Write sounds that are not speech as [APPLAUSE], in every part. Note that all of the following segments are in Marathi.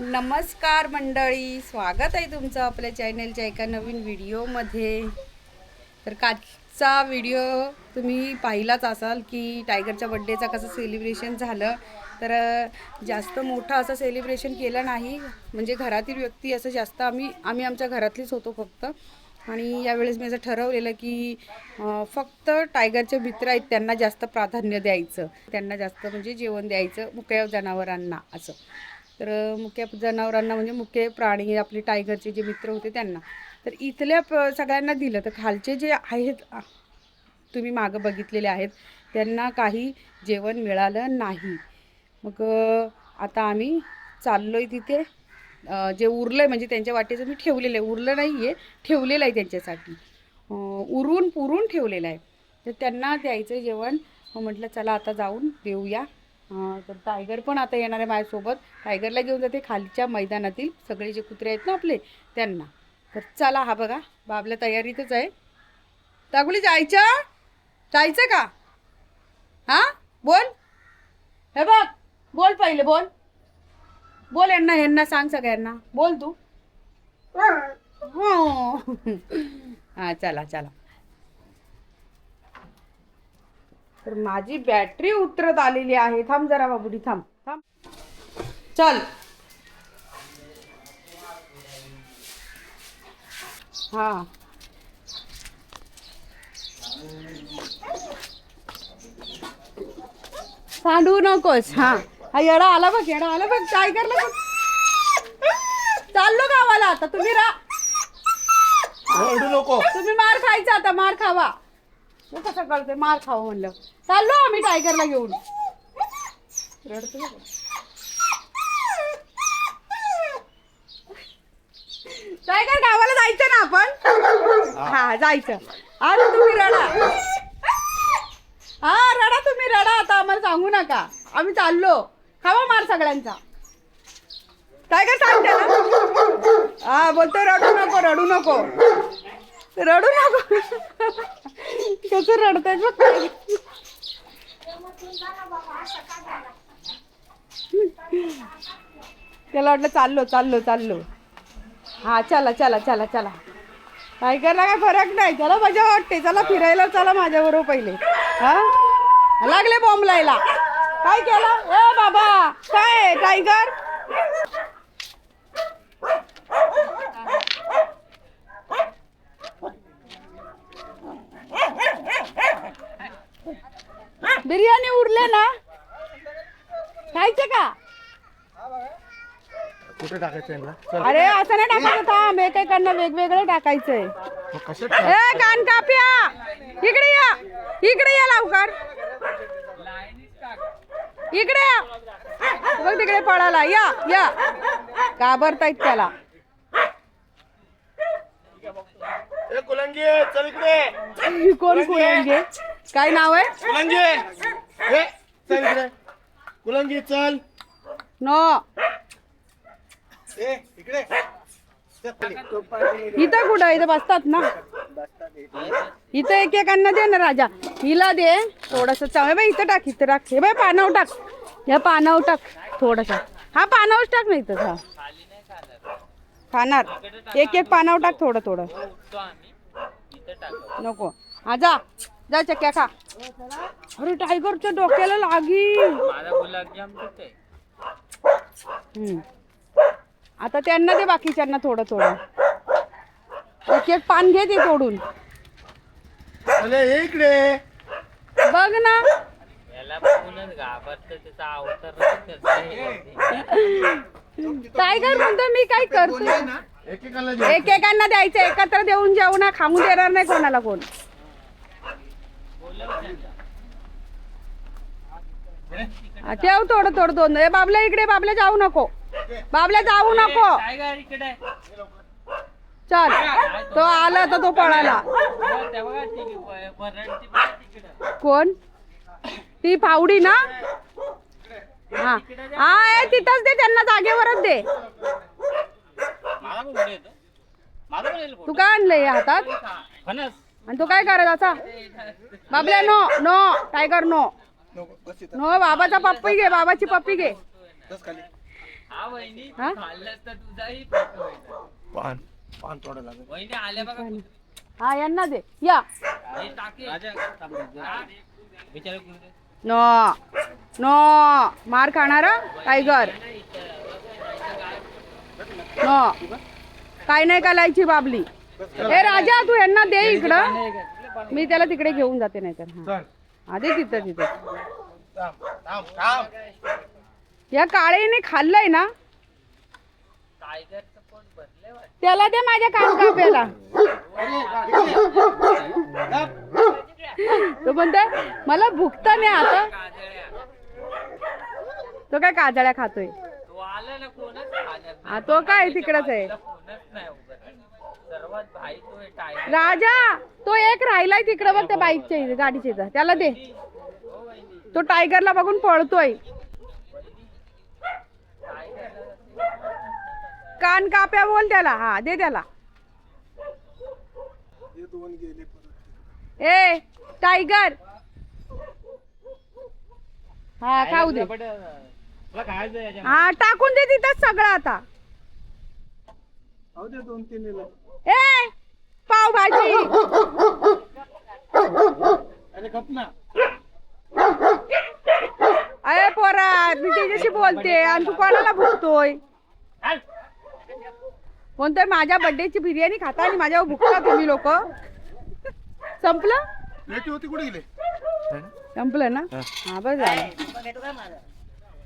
नमस्कार मंडळी स्वागत आहे तुमचं आपल्या चॅनलच्या एका नवीन व्हिडिओमध्ये तर कालचा व्हिडिओ तुम्ही पाहिलाच असाल की टायगरच्या बड्डेचा कसं सेलिब्रेशन झालं. तर जास्त मोठं असं सेलिब्रेशन केलं नाही. म्हणजे घरातील व्यक्ती असं जास्त आम्ही आम्ही आमच्या घरातलीच होतो फक्त. आणि यावेळेस मी असं ठरवलेलं की फक्त टायगरचे मित्र आहेत त्यांना जास्त प्राधान्य द्यायचं. त्यांना जास्त म्हणजे जेवण द्यायचं मुक्या जनावरांना असं. तर मुख्य जनावरांना म्हणजे मुख्य प्राणी आपले टायगरचे जे मित्र होते त्यांना. तर इथल्या प सगळ्यांना दिलं तर खालचे जे आहेत तुम्ही मागं बघितलेले आहेत त्यांना काही जेवण मिळालं नाही. मग आता आम्ही चाललो आहे तिथे जे उरलं आहे म्हणजे त्यांच्या वाटेचं मी ठेवलेलं आहे. उरलं नाही आहे ठेवलेलं आहे त्यांच्यासाठी. उरून पुरून ठेवलेलं आहे. तर त्यांना द्यायचं जेवण. मग म्हटलं चला आता जाऊन देऊया. तर टायगर पण आता येणार आहे माझ्यासोबत. टायगरला घेऊन जाते खालच्या मैदानातील. सगळे जे कुत्रे आहेत ना आपले त्यांना. तर चला हा बघा बाबल्या तयारीतच आहे. तागुली जायचं? जायचं का? हा? बोल. हे बघ बोल पहिले बोल. बोल यांना यांना सांग सगळ्यांना. बोल तू. हो. [LAUGHS] हा चला चला. तर माझी बॅटरी उतरत आलेली आहे. थांब जरा बाबुडी थांब थांब. चल. हा. सांडू नकोस. हा. हा येडा आला बघ येडा आला बघ. काय करलं बघ चाललो गावाला आता. तुम्ही रा ओरडू नको. तुम्ही मार खायचा आता मार खावा. मी कसं कळते मार खावं म्हणलं. चाललो आम्ही टायगरला घेऊन. रडतो टायगर गावाला जायचं ना आपण? हा जायचं. आता तुम्ही रडा. हा रडा तुम्ही रडा. आता आम्हाला सांगू नका. आम्ही चाललो. खावा मार सगळ्यांचा. टायगर सांगते ना? हा बोलतो रडू नको रडू नको. रडू नको. कसं रडताय बघ त्याला वाटलं चाललो चाललो चाललो. हा चला चला चला चला. टायगरला काय फरक नाही. चला मजा वाटते. चला फिरायला चला माझ्याबरोबर पहिले. हा? लागले बॉम्ब लायला. काय केलं? ए बाबा. काय आहे, टायगर बिर्याणी उरले ना खायचं का कुठे टाकायचं यांना चल. अरे असं नाही टाकायचं थांब. एकेकांना वेगवेगळं टाकायचंय. मग ए कान काप्या इकडे या. इकडे या लवकर. इकडे या. बघ तिकडे पळाला. या या. घाबरतायत त्याला. ए कुलंगी चल इकडे. [LAUGHS] कोण कुळंगे काय नाव आहे? कुलंगी. ए चल इकडे. कुलंगी चल. नो. इथं कुठं? इथं बसतात ना. इथं एकेकांना दे ना राजा. हिला दे. थोडस बाई इथं टाक इथं टाक. हे बाई पानावर टाक. या पानावर टाक. थोडस. हा पानावर टाक ना इथं. हा. खाणार. एक एक पानावर टाक थोडं थोडं. नको. हा जा. जा चक्क्या खा. अरे टायगरच्या डोक्याला लागी हम्म. आता त्यांना दे बाकीच्यांना थोडं थोडं. एक एक पान घे ते तोडून. इकडे. बघ ना. याला बघूनच घाबरतं त्याचा अवतार टायगर म्हणतो? मी काय करतो. एकेकांना द्यायचं एकत्र देऊन जेवू ना खाऊ देणार नाही कोणाला कोण. ठेव थोडं थोडं दोन. बाबल्या इकडे बाबल्या जाऊ नको. बाबल्या जाऊ नको. चल. तो आला तर तो पळाला. कोण? ती फावडी ना? हा. हा ए, तिथंच दे त्यांना जागेवरच दे. तू काय आणलंय या हातात? आणि तू काय करायचा बाबल्या no no tiger no. No बाबाचा पप्पी घे बाबाची पप्पी घे. हा वहिनी हा? खाल्लंस तर तुझाही पेट होईल. पान पान थोडं लागेल. वहिनी आल्या बघा हा यांना दे. या. हे टाके. बिचारे कुत्रे. नो नो मार खाणार टायगर. नो. काय नाही कालायची बाबली. ए राजा तू यांना दे इकडं. मी त्याला तिकडे घेऊन जाते नाही तर चल. हा दे तिथं तिथं. थांब थांब थांब. या काळेने खाल्लंय ना. त्याला दे माझ्या कान काप्याला तो म्हणतोय मला भुकत नाही आता. तो काय काजळ्या खातोय. हा तो काय तिकडच आहे. राजा तो एक राहिलाय तिकडं बघ त्या बाईकच्या गाडीच्या त्याला दे. तो टायगरला बघून पळतोय. कान काप्या बोल त्याला. हा दे त्याला. हे दोन गेले परत. ए टायगर. हा खाऊ दे. हा टाकून दे तिथंच सगळं आता. ए पाव भाजी अरे पोरा मी त्याच्याशी बोलते आणि तू कोणाला भुकतोय? कोणतंय माझ्या बर्थडेची बिर्याणी खाता आणि माझ्यावर भुकता तुम्ही लोक. संपलं? लेटी होती कुठे गेले? संपलं ना? हा. बस झालं.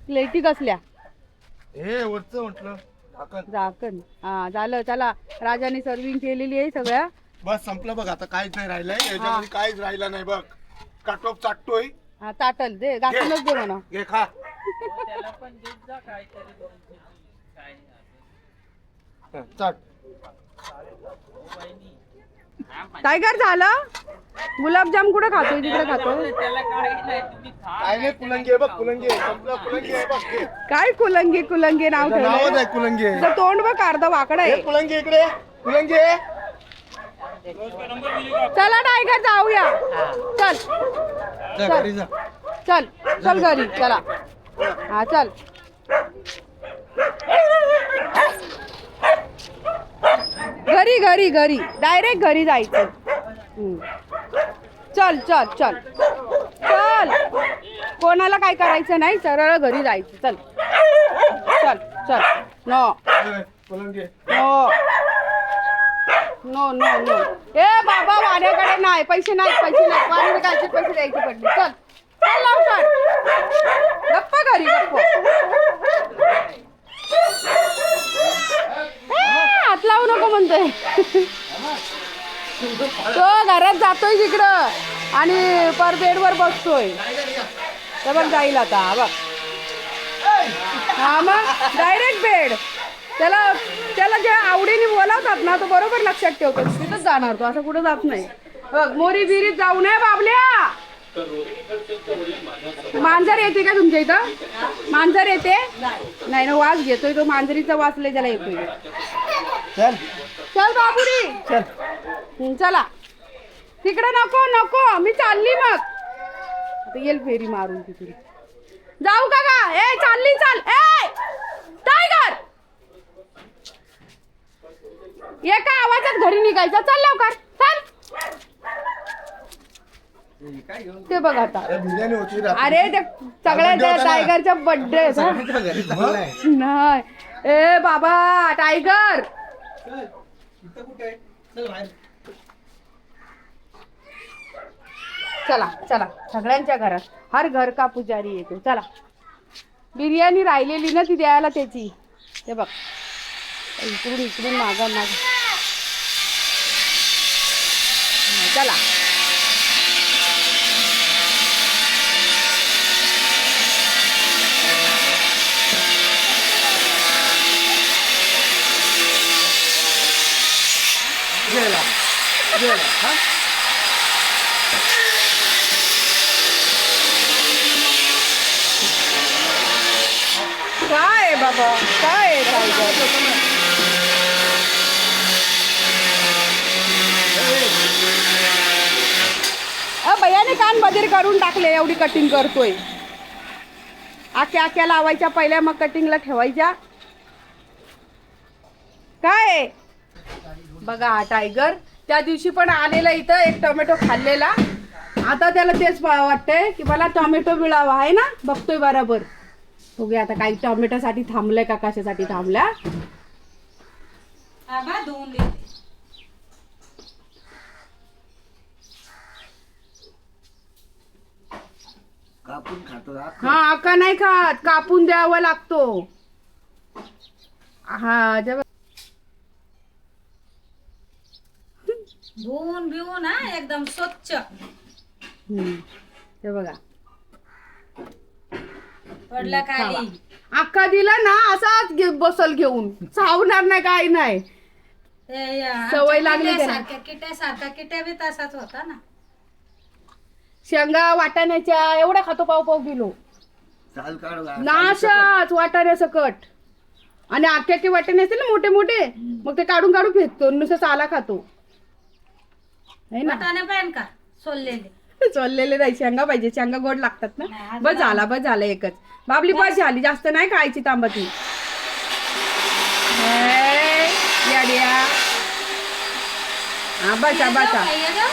प्लेटी कसल्या? हे वरचं म्हटलं झाकण. झाकण. हा झालं चला. राजाने सर्विंग केलेली आहे सगळ्या. बस संपलं बघ आता काहीच नाही राहिलंय. याच्यामध्ये काहीच राहिलं नाही बघ. काटोप चाटतोय. हा ताटल. दे घासूनच दे म्हणा. घे खा त्याला पण देत जा काहीतरी दोन तीन काय हं, चाट टायगर झालं? गुलाबजाम कुठं खातोय? तिकडे खातोय. काय नाही कुलंगी आहे बघ कुलंगी आहे. संपलं कुलंगी आहे बघ घे. काय कुलंगी कुलंगी नाव नावच आहे कुलंगी. आहे. तोंड बघ अर्ध वाकडं हे आहे कुलंगी इकडे कुलंगी आहे. चला टायगर जाऊया. चल. जा, घरी जा. चल. चल घरी. चला. हा चल. घरी घरी घरी. डायरेक्ट घरी जायचं. चल चल चल. चल. कोणाला काय करायचं नाही सरळ घरी जायचं. चल. चल चल. No no no no no ए बाबा वाड्याकडे नाही. पैसे नाही पैसे नाही वाड्याकडे कायचे पैसे द्यायचे पडले. चल. चल लवकर. घरी गप्प ए, हात लावू नको म्हणतोय तो घरात जातोय तिकडं आणि पर बेडवर बसतोय. तर बघ जाईल आता बघ. हा मग डायरेक्ट बेड. त्याला त्याला जे आवडीने बोलावतात ना तो बरोबर लक्षात ठेवतो. तिथंच जाणार तो? असं कुठं जात नाही. बघ मोरी बिरीत जाऊ नये बाबल्या. मांजर येते का तुमच्या इथं? मांजर येते? नाही ना वास घेतोय तो मांजरीचा वास लय त्याला येतोय. चल बाबुरी चल. हं, चला. तिकडे नको नको. मी चालली मग. आता येईल फेरी मारून तिकडे. जाऊ का का ए चालली चाल. ए टायगर! एका आवाजात घरी निघायचं. चल लवकर. चल. ते बघ आता. अरे बिर्याणी होती रात्री. अरे ते सगळ्या त्या टायगरच्या बर्थडे चाललाय. नाही. ए बाबा टायगर! चला चला. सगळ्यांच्या घरात. हर घर का पुजारी येतो. चला. बिर्याणी राहिलेली ना ती द्यायला त्याची. हे बघ. इकडून इकडून मागा माग. चला गेला गेला हा काय आहे बाबा काय आहे टायगर अ भैयाने कान बधीर करून टाकले एवढी कटिंग करतोय. आख्या आख्या लावायच्या पहिल्या मग कटिंगला ठेवायच्या. काय? बघा हा टायगर त्या दिवशी पण आलेला इथं एक टोमॅटो खाल्लेला. आता त्याला तेच वाटतंय की मला टोमॅटो मिळावा आहे ना? बघतोय बरोबर. बघूया आता काही टोमॅटोसाठी थांबलंय का कशासाठी थांबला? धुवून खातो हा. आका नाही खात. कापून द्यावा लागतो. हा जेव्हा धुवून बिवून हा एकदम स्वच्छ. हम्म. ते बघा. पडला खाली. अक्का दिला ना असाच घे बसल घेऊन. चावणार नाही काही नाही. सवय लागली त्याला. किट्यासारख्या किट्यासारखा किट्या बी तसाच होता ना. शेंगा वाटाण्याच्या एवढा खातो पाव पाव किलो. चाल काढ गा. नाशाच वाटाण्या सकट. आणि आख्याचे वाटाणे असतील ना मोठे मोठे मग ते काढून काढून फेकतो नुसतं साला खातो. है ना? वाटाणे पण का? सोललेले. चललेले नाही शेंगा पाहिजे शेंगा गोड लागतात नाही, ना बस झाला बस झाला एकच. बाबली बस झाली जास्त नाही खायची तांबती हे, याड्या. हा बसा बसा. हे गं,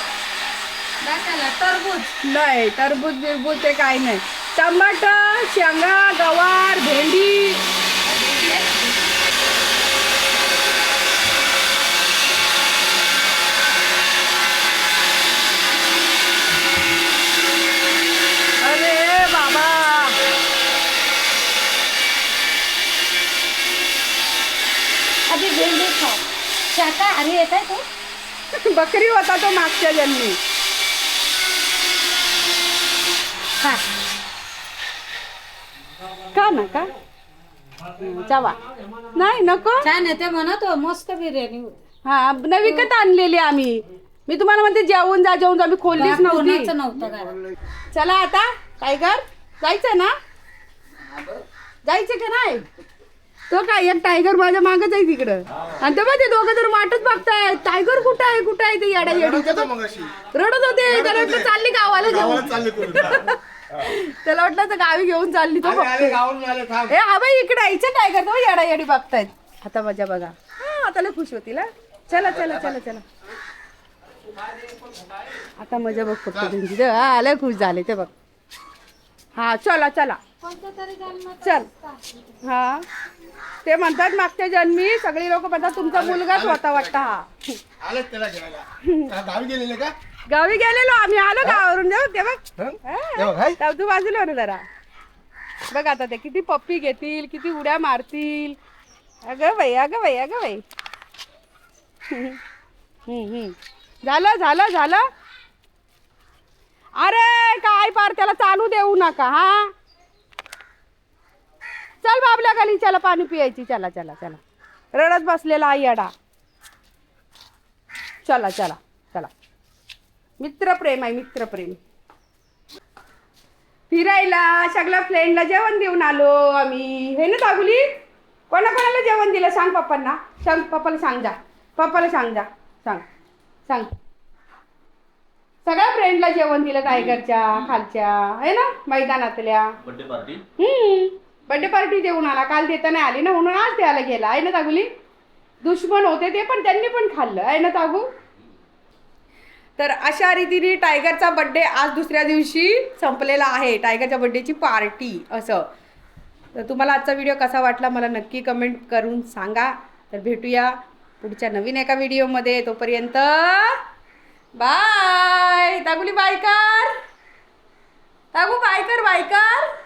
टरबूज. नाही टरबूज बिरबूज ते काही नाही. टमाटर शेंगा गवार भेंडी. अरे बाबा. आधी भेंडी खाऊ शाकाहारी येत आहे तू? बकरी होता तो मागच्या जन्मी. खा का ना का? चावा नाही नको. छान येते म्हणतो मस्त बिर्याणी होते. हा न विकत आणलेली आम्ही. मी तुम्हाला म्हणते जेवून जा जेवून जा आम्ही खोललीच नव्हती. कोणाचं नव्हतं घरात चला आता टायगर जायचं ना? जायचं का नाही? तो काय एक टायगर माझ्या मागच आहे तिकडं. आणि तेव्हा ते दोघं जर वाटच बघताय टायगर कुठं आहे कुठं आहे ते येडा येडी रडत होता चालली गावाला गावाला घेऊन चालले करून त्याला वाटलं तर गावी घेऊन चालली तो ए हा बाई इकडे यायचं टायगर तो येडा येडी बघतायत. आता मजा बघा. हा आता लय खुश होतील हा. चला चला चला चला. आता मजा बघ फक्त त्यांची. हा लय खुश झाले ते बघ. हा चला चला. चल. हा. ते म्हणतात मागच्या जन्मी सगळी लोक म्हणतात तुमचा मुलगाच होता वाटतं हा. गावी गेलेले का? गावी गेलेलो आम्ही. आलो गावावरून. जाऊ ते बघ. हं? बघ, हाय. जाऊ तू बाजूला हो ना जरा. बघ आता ते किती पप्पी घेतील किती उड्या मारतील. अगं बाई अगं बाई अगं बाई. हम्म, हम्म. झालं झालं झालं. अरे काय पार त्याला चालू देऊ नका हा? चल बाबल्या खाली चला पाणी पियायची. चला चला चला. रडत बसलेला आई अडा चला चला चला. मित्रप्रेम आहे मित्रप्रेम. फिरायला सगळ्या फ्रेंडला जेवण देऊन आलो आम्ही. हे ना दागुली कोणा कोणाला जेवण दिलं सांग पप्पांना? सांग पप्पाला सांग जा. पप्पाला सांग जा. सांग. सांग. सगळ्या फ्रेंडला जेवण दिलं टायगरच्या खालच्या. आहे ना मैदानातल्या. Birthday party hmm. Birthday party देऊन आला. काल देता नाही आली ना म्हणून आज द्यायला गेला. आहे ना तागुली दुश्मन होते ते पण त्यांनी पण खाल्लं. आहे ना तागू तर अशा रीतीने टायगरचा बड्डे आज दुसऱ्या दिवशी संपलेला आहे. टायगरच्या बड्डेची पार्टी असं. तर तुम्हाला आजचा व्हिडिओ कसा वाटला मला नक्की कमेंट करून सांगा. तर भेटूया पुढच्या नवीन एका व्हिडिओमध्ये. तोपर्यंत बाय. तागुली बायकर. तागू बायकर बायकर.